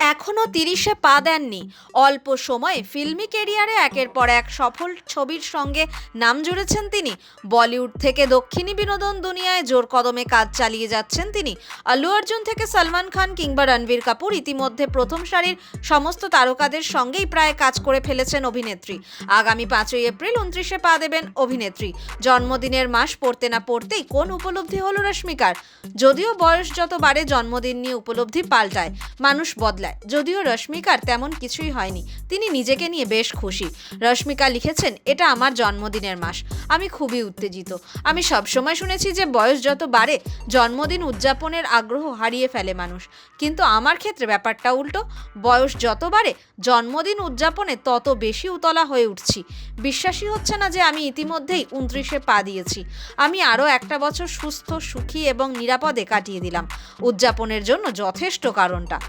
এখনও তিরিশে পা দেননি। অল্প সময়ে ফিল্মি কেরিয়ারে একের পর এক সফল ছবির সঙ্গে নাম জুড়েছেন তিনি। বলিউড থেকে দক্ষিণী বিনোদন দুনিয়ায় জোর কদমে কাজ চালিয়ে যাচ্ছেন তিনি। আল্লু অর্জুন থেকে সলমান খান কিংবা রণবীর কাপুর ইতিমধ্যে প্রথম সারির সমস্ত তারকাদের সঙ্গেই প্রায় কাজ করে ফেলেছেন অভিনেত্রী। আগামী পাঁচই এপ্রিল উনত্রিশে পা দেবেন অভিনেত্রী। জন্মদিনের মাস পড়তে না পড়তেই কোন উপলব্ধি হলো রশ্মিকার? যদিও বয়স যত বাড়ে, জন্মদিন নিয়ে উপলব্ধি পাল্টায়। মানুষ বদলায়। যদিও রশ্মিকার তেমন কিছুই হয়নি। তিনি নিজেকে নিয়ে বেশ খুশি। রশ্মিকা লিখেছেন, এটা আমার জন্মদিনের মাস। আমি খুবই উত্তেজিত। আমি সবসময় শুনেছি যে বয়স যত বাড়ে, জন্মদিন উদযাপনের আগ্রহ হারিয়ে ফেলে মানুষ। কিন্তু আমার ক্ষেত্রে ব্যাপারটা উল্টো। বয়স যত বাড়ে, জন্মদিন উদযাপনে তত বেশি উতলা হয়ে উঠছি। বিশ্বাসই হচ্ছে না যে আমি ইতিমধ্যেই উনত্রিশে পা দিয়েছি। আমি আরও একটা বছর সুস্থ, সুখী এবং নিরাপদে কাটিয়ে দিলাম। উদযাপনের জন্য যথেষ্ট কারণটা।